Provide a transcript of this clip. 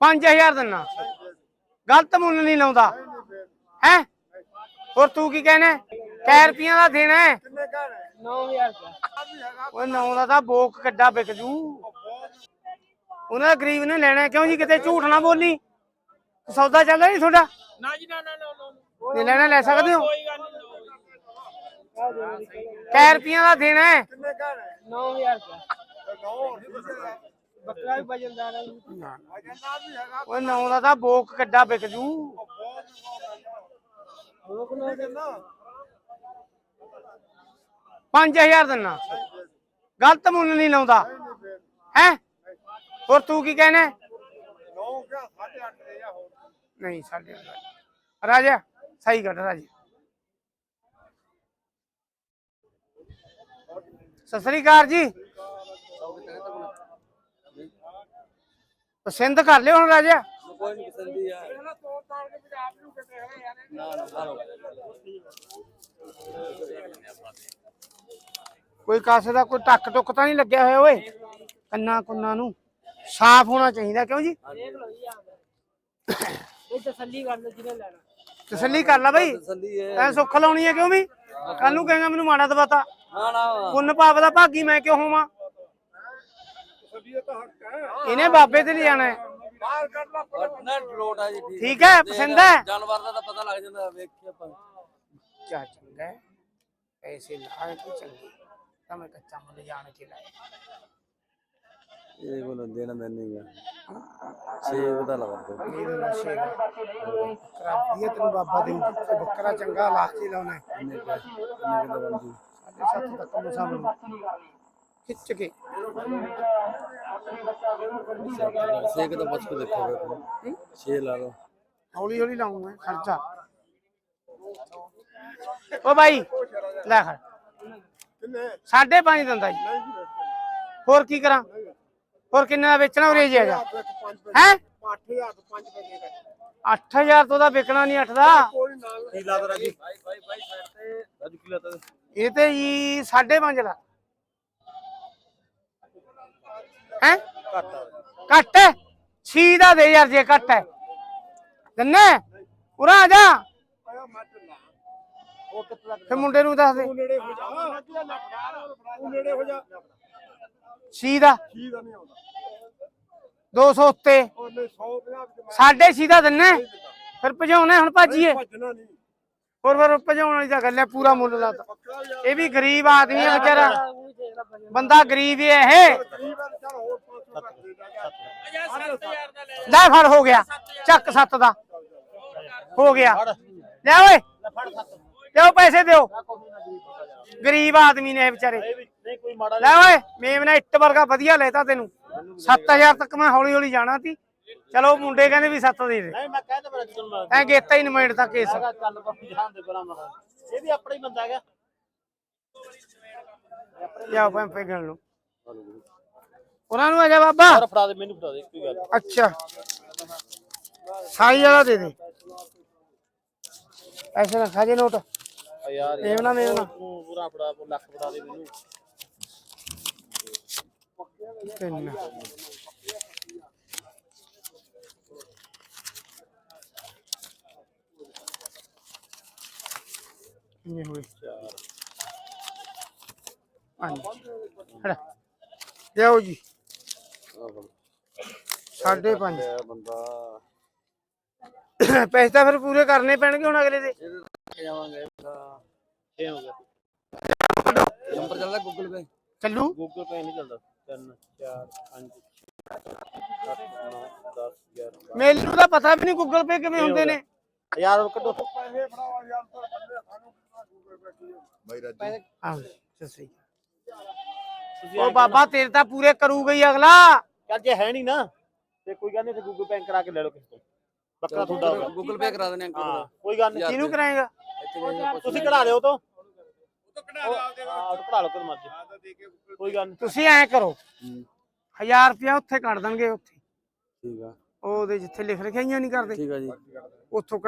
5000 ਦਿੰਨਾ। ਗਲਤ ਮੁੱਲ ਨਹੀਂ ਲਾਉਂਦਾ। ਹੈ? ਹੋਰ ਤੂੰ ਕੀ ਕਹਿਣਾ? ਕੈ ਰੁਪਈਆਂ ਦਾ ਦੇਣਾ ਹੈ? 9000 ਰੁਪਏ ਓਏ ਨੌ ਦਾ ਤਾਂ ਬੋਕ ਕੱਡਾ ਵਿਕ ਜੂ। ਉਹਨਾਂ ਦਾ ਗਰੀਬ ਨੇ ਲੈਣਾ ਕਿਉਂ ਜੀ ਕਿਤੇ ਝੂਠ ਨਾ ਬੋਲੀ? ਸੌਦਾ ਚੱਲਦਾ ਨਹੀਂ ਤੁਹਾਡਾ? ਨਾ ਜੀ ਨਾ ਨਾ ਨਾ ਨਾ ਜੇ ਲੈਣਾ ਲੈ ਸਕਦੇ ਹੋ? ਨਹੀਂ ਕੈ ਰੁਪਈਆਂ ਦਾ ਦੇਣਾ ਹੈ? 9000 ਰੁਪਏ ਬੱਕਰਾ ਵੀ ਵਜਨਦਾਰ ਹੈ ਜੀ। ਓਏ ਨੌ ਦਾ ਤਾਂ ਬੋਕ ਕੱਡਾ ਵਿਕ ਜੂ। ਲੋਕ ਨਾ 5000 ਦਿੰਨਾ। ਗਲਤ ਮੁੱਲ ਨਹੀਂ ਲਾਉਂਦਾ। ਹੈ? ਹੋਰ ਤੂੰ ਕੀ ਕਹਿਣਾ? ਨਹੀਂ ਸਾਡੇ ਰਾਜਾ ਸਹੀ ਗੱਲ ਰਾਜਾ। ਸਤਿ ਸ੍ਰੀ ਅਕਾਲ ਜੀ। ਪਸੰਦ ਕਰ ਲਿਓ ਹੁਣ ਰਾਜਾ। ਕੋਈ ਨਹੀਂ ਪਸੰਦੀ ਯਾਰ ਨਾ ਨਾ ਹਾਲੋ ਕੋਈ ਕਾਸੇ ਦਾ ਕੋਈ ਟੱਕ ਟੁੱਕ ਤਾਂ ਨਹੀਂ ਲੱਗਿਆ ਹੋਇਆ ਓਏ। ਕੰਨਾਂ ਕੁੰਨਾਂ ਨੂੰ ਸਾਫ਼ ਹੋਣਾ ਚਾਹੀਦਾ ਕਿਉਂ ਜੀ? ਦੇਖ ਲਓ ਜੀ ਆ ਇਹ ਤਸੱਲੀ ਕਰ ਲਓ ਜਿਹਨੇ ਲੈਣਾ। ਤਸੱਲੀ ਕਰ ਲੈ ਬਈ। ਤਸੱਲੀ ਹੈ। ਸੁੱਖ ਲਾਉਣੀ ਹੈ ਕਿਉਂ ਵੀ? ਕੱਲ ਨੂੰ ਕਹੇਗਾ ਮੈਨੂੰ ਮਾੜਾ ਦਵਾਤਾ ਨਾ ਨਾ। ਪੁੰਨ ਪਾਪ ਦਾ ਭਾਗੀ ਮੈਂ ਕਿਉਂ ਹੋਵਾਂ? ਇਹਨੇ ਬਾਬੇ ਤੇ ਨਹੀਂ ਜਾਣਾ ਹੈ। ਨਾ ਲੋਟ ਆ ਜੀ ਠੀਕ ਹੈ ਪਸੰਦ ਹੈ? ਜਾਨਵਰ ਦਾ ਤਾਂ ਪਤਾ ਲੱਗ ਜਾਂਦਾ ਵੇਖ ਕੇ ਆਪਾਂ। ਕਿਆ ਚੰਗਾ ਹੈ। ਐਸੇ ਲਾਏ ਤੂੰ ਚੰਗੀ। ਤਾਂ ਮੈਂ ਕੱਚਾ ਮੁੱਲ ਜਾਣ ਕੇ ਲਾਇਆ। ਇਹ ਕੋਲ ਦੇਣਾ ਮੈਨੂੰ ਗਾ। ਛੇ ਪਤਾ ਲੱਗਦਾ ਇਹ ਨਸ਼ੇ ਦਾ ਬੱਕਰਾ ਇਹ ਤੈਨੂੰ ਬਾਬਾ ਦੇ ਬੱਕਰਾ ਚੰਗਾ ਲਾ ਕੇ ਲਾਉਣਾ ਹੈ। ਕਿੰਨੇ ਕੁ- ਕਿੰਨੇ ਕਿਦਾ ਬਣਦੀ ਸਾਢੇ ਸੱਤ ਤੱਕ ਮਸਾ ਮੈਨੂੰ ਖਿੱਚ ਕੇ। ਛੇ ਕਿਦਾ ਪੁੱਛ ਕੇ ਦੇਖੋਗੇ ਛੇ ਲਾ ਲਓ। ਹੌਲੀ ਹੌਲੀ ਲਾਉਂਗਾ ਖਰਚਾ। ਓ ਭਾਈ ਲੈ ਖੜ। ਸਾਢੇ ਪੰਜ ਦਿੰਦਾ ਜੀ। ਹੋਰ ਕੀ ਕਰਾਂ? ਹੋਰ ਕਿੰਨੇ ਦਾ ਵੇਚਣਾ? ਉਰੇ ਜੀ ਜਾ। ਹੈ? 8000 ਤੋਂ ਦਾ ਵਿਕਣਾ ਨਹੀਂ 8 ਦਾ। ਕੀ ਲਾ ਦੋ ਰਾਜੀ ਭਾਈ ਭਾਈ ਭਾਈ ਸਾਈਡ ਤੇ ਰਾਜੂ? ਕੀ ਇਹ ਤੇ ਜੀ ਸਾਢੇ ਪੰਜ ਦਾ ਹੈ? ਘੱਟ ਛੀ ਦਾ ਦੇ ਯਾਰ ਜੇ ਘੱਟ ਹੈ। ਦੰਨੇ ਉਰਾ ਆ ਜਾ। ਤੇ ਮੁੰਡੇ ਨੂੰ ਦੱਸ ਦੇ। ਛੀ ਦਾ। 200 ਉੱਤੇ। ਉਹਨੇ 150 ਵਿੱਚ ਸਾਢੇ ਦਾ ਦੰਨੇ। ਫਿਰ ਭਜਾਉਣਾ ਹੁਣ ਭਾਜੀਏ। ਹੋਰ ਫਿਰ ਭਜਾਉਣ ਵਾਲੀ ਤਾਂ ਗੱਲ ਹੈ, ਪੂਰਾ ਮੁੱਲ ਲਾਤਾ। ਇਹ ਵੀ ਗਰੀਬ ਆਦਮੀ ਹੈ ਵਿਚਾਰਾ। ਬੰਦਾ ਗਰੀਬ ਹੀ ਹੈ ਇਹ ਗਰੀਬ ਆ ਚੱਲ ਹੋਰ 500 ਘੱਟ ਦੇ ਦਾਂਗੇ 7000 ਦਾ ਲੈ ਲੈ ਫੜ ਹੋ ਗਿਆ। ਚੱਕ ਸੱਤ ਦਾ। ਹੋ ਗਿਆ। ਲੈ ਓਏ। ਦਿਓ ਪੈਸੇ ਦਿਓ। ਗਰੀਬ ਆਦਮੀ ਨੇ ਇਹ ਵਿਚਾਰੇ। ਨਹੀਂ ਕੋਈ ਮਾੜਾ ਲੈ ਓਏ ਮੇਮ ਨੇ ਇੱਟ ਵਰਗਾ ਵਧੀਆ ਲੈਤਾ ਤੈਨੂੰ। 7000 ਤੱਕ ਮੈਂ ਹੌਲੀ ਹੌਲੀ ਜਾਣਾ ਸੀ। ਚਲੋ ਮੁੰਡੇ ਕਹਿੰਦੇ ਵੀ 7 ਦੇ ਦੇ। ਨਹੀਂ ਮੈਂ ਕਹਿੰਦਾ ਮੇਰਾ ਮੈਂ ਐ ਗੇਤਾ ਹੀ ਨਿਮੇੜ ਤਾਂ ਕੇਸ। ਚੱਲ ਬਾਪੂ ਜਹਾਨ ਦੇ ਬਰਾ ਮਰਾ ਇਹ ਵੀ ਆਪਣਾ ਹੀ ਬੰਦਾ ਹੈਗਾ। ਲਿਆਓ ਪੈਂਪੇ ਗਣ ਲਓ ਉਹਨਾਂ ਨੂੰ ਆ ਜਾ ਬਾਬਾ। ਪਰ ਫੜਾ ਦੇ ਮੈਨੂੰ ਫੜਾ ਦੇ ਕੋਈ ਗੱਲ ਅੱਛਾ। ਸਾਈ ਵਾਲਾ ਦੇ ਦੇ। ਐਸੇ ਨਾ ਖਾਜੇ ਨੋਟ। ਆ ਯਾਰ ਮੇਵਨਾ ਮੇਵਨਾ ਤੂੰ ਪੂਰਾ ਫੜਾ ਲੱਖ ਫੜਾ ਦੇ ਮੈਨੂੰ। ਤਿੰਨ ਕਿੰਨੇ ਹੋਏ ਚਾਰ। ਪੰਜ ਹੜਾ ਲਿਆਓ ਜੀ। ਬੰਦਾ। ਪੈਸੇ ਤਾਂ ਫਿਰ ਪੂਰੇ ਕਰਨੇ ਪੈਣਗੇ ਹੁਣ ਅਗਲੇ ਦੇ। ਇਹਦੇ ਤੇ ਜਾਵਾਂਗੇ ਇਹਦਾ। ਇਹ ਹੋ ਗਿਆ ਨੰਬਰ ਚੱਲਦਾ ਗੂਗਲ ਪੇ ਚੱਲੂ। ਗੂਗਲ ਪੇ ਨਹੀਂ ਚੱਲਦਾ। 3 4 5 7 9 10 11 ਮੈਨੂੰ ਤਾਂ ਪਤਾ ਵੀ ਨਹੀਂ ਗੂਗਲ ਪੇ ਕਿਵੇਂ ਹੁੰਦੇ ਨੇ। ਯਾਰ ਕੱਢੋ। ਪੈਸੇ ਫੜਾਵਾ ਯਾਰ ਸਾਨੂੰ ਕਿੰਨਾ ਗੂਗਲ ਪੇ ਕੀ ਬਾਈ ਰਾਜੂ। ਆਹ ਅਕਾਲ। ਉਹ ਬਾਬਾ ਤੇਰੇ ਤਾਂ ਪੂਰੇ ਕਰੂਗਾ ਹੀ ਅਗਲਾ। ਚੱਲ ਜੇ ਹੈ ਨਹੀਂ ਨਾ ਤੇ ਕੋਈ ਗੱਲ ਨਹੀਂ ਤੇ ਗੂਗਲ ਪੇ ਕਰਾ ਕੇ ਲੈ ਲਓ ਕਿਸੇ ਤੋਂ। ਬੱਕਰਾ ਤੁਹਾਡਾ ਹੋਗਾ ਗੂਗਲ ਪੇ ਕਰਾ ਦੇਣੇ ਅੰਕਲ ਹਾਂ ਕੋਈ ਗੱਲ ਨਹੀਂ ਕਿਹਨੂੰ ਕਰਾਏਗਾ? ਤੁਸੀਂ ਕਢਾ ਦਿਓ ਤੋਂ। ਉਹ ਕਢਾ ਲਓ ਕੋਈ ਮਰਜ਼ੀ। ਕੋਈ ਗੱਲ ਨਹੀਂ ਤੁਸੀਂ ਐ ਕਰੋ। 1000 ਰੁਪਇਆ ਉੱਥੇ ਕੱਢ ਦੇਣਗੇ ਉੱਥੇ। ਠੀਕ ਆ। ਉਹਦੇ ਜਿੱਥੇ ਲਿਖ ਲਿਖਾਈਆਂ ਨਹੀਂ ਕਰਦੇ। ਠੀਕ ਆ ਜੀ। ਉੱਥੋਂ